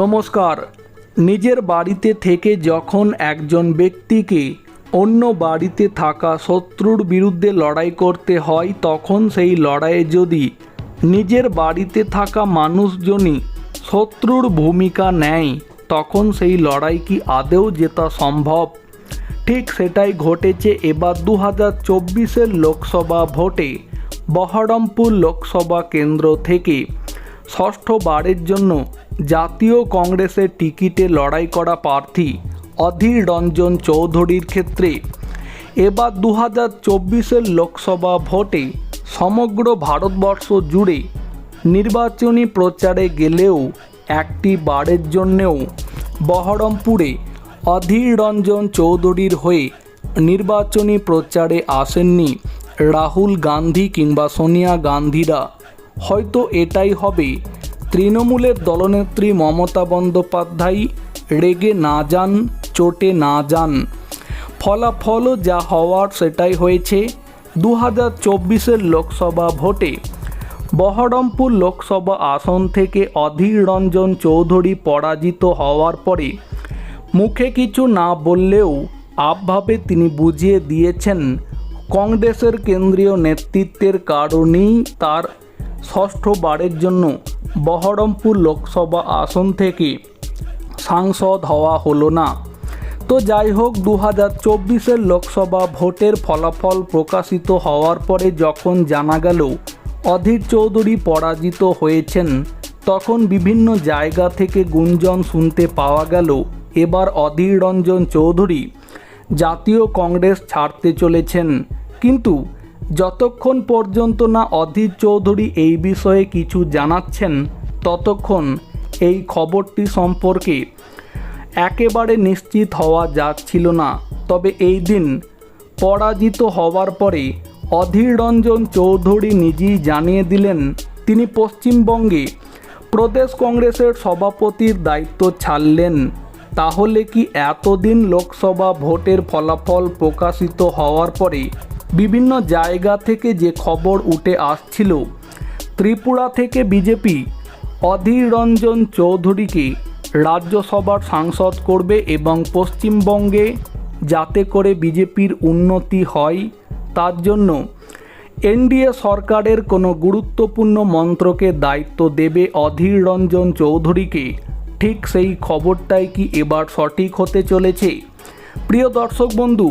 নমস্কার। নিজের বাড়িতে থেকে যখন একজন ব্যক্তিকে অন্য বাড়িতে থাকা শত্রুর বিরুদ্ধে লড়াই করতে হয়, তখন সেই লড়াইয়ে যদি নিজের বাড়িতে থাকা মানুষজনই শত্রুর ভূমিকা নেয়, তখন সেই লড়াই কি আদেও জেতা সম্ভব? ঠিক সেটাই ঘটেছে এবার দু হাজার চব্বিশের লোকসভা ভোটে। বহরমপুর লোকসভা কেন্দ্র থেকে ষষ্ঠবারের জন্য জাতীয় কংগ্রেসের টিকিটে লড়াই করা প্রার্থী অধীর রঞ্জন চৌধুরীর ক্ষেত্রে। এবার দু হাজার চব্বিশের লোকসভা ভোটে সমগ্র ভারতবর্ষ জুড়ে নির্বাচনী প্রচারে গেলেও একটি বারের জন্যেও বহরমপুরে অধীর রঞ্জন চৌধুরীর হয়ে নির্বাচনী প্রচারে আসেননি রাহুল গান্ধী কিংবা সোনিয়া গান্ধীরা। হয়তো এটাই হবে তৃণমূলের দলনেত্রী মমতা বন্দ্যোপাধ্যায় রেগে না যান, চোটে না যান। ফলাফলও যা হওয়ার সেটাই হয়েছে দু হাজার চব্বিশের লোকসভা ভোটে। বহরমপুর লোকসভা আসন থেকে অধীর রঞ্জন চৌধুরী পরাজিত হওয়ার পরে মুখে কিছু না বললেও আপভাবে তিনি বুঝিয়ে দিয়েছেন, কংগ্রেসের কেন্দ্রীয় নেতৃত্বের কারণেই তার ষষ্ঠবারের জন্য বহরমপুর লোকসভা আসন থেকে সাংসদ হওয়া হলো না। তো যাই হোক দু হাজার চব্বিশের লোকসভা ভোটের ফলাফল প্রকাশিত হওয়ার পরে যখন জানা গেল অধীর চৌধুরী পরাজিত হয়েছেন, তখন বিভিন্ন জায়গা থেকে গুঞ্জন শুনতে পাওয়া গেল, এবার অধীর রঞ্জন চৌধুরী জাতীয় কংগ্রেস ছাড়তে চলেছেন। কিন্তু যতক্ষণ পর্যন্ত না অধীর চৌধুরী এই বিষয়ে কিছু জানাচ্ছেন, ততক্ষণ এই খবরটি সম্পর্কে একেবারে নিশ্চিত হওয়া যাচ্ছিল না। তবে এই দিন পরাজিত হওয়ার পরে অধীর রঞ্জন চৌধুরী নিজেই জানিয়ে দিলেন, তিনি পশ্চিমবঙ্গে প্রদেশ কংগ্রেসের সভাপতির দায়িত্ব ছাড়লেন। তাহলে কি এতদিন লোকসভা ভোটের ফলাফল প্রকাশিত হওয়ার পরে বিভিন্ন জায়গা থেকে যে খবর উঠে আসছিল, ত্রিপুরা থেকে বিজেপি, অধীর রঞ্জন চৌধুরীকে রাজ্যসভার সাংসদ করবে এবং পশ্চিমবঙ্গে যাতে করে বিজেপির উন্নতি হয়, তার জন্য এনডিএ সরকারের কোনো গুরুত্বপূর্ণ মন্ত্রকে দায়িত্ব দেবে অধীর রঞ্জন চৌধুরীকে। ঠিক সেই খবরটাই কি এবার সঠিক হতে চলেছে? প্রিয় দর্শক বন্ধু,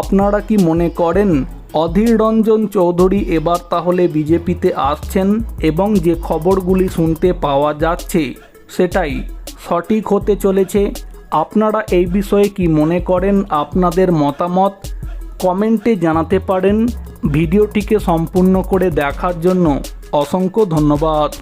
আপনারা কি মনে করেন অধীর রঞ্জন চৌধুরী এবার তাহলে বিজেপিতে আসছেন এবং যে খবরগুলি শুনতে পাওয়া যাচ্ছে সেটাই সঠিক হতে চলেছে। আপনারা এই বিষয়ে কি মনে করেন? আপনাদের মতামত কমেন্টে জানাতে পারেন। ভিডিওটিকে সম্পূর্ণ করে দেখার জন্য অসংখ্য ধন্যবাদ।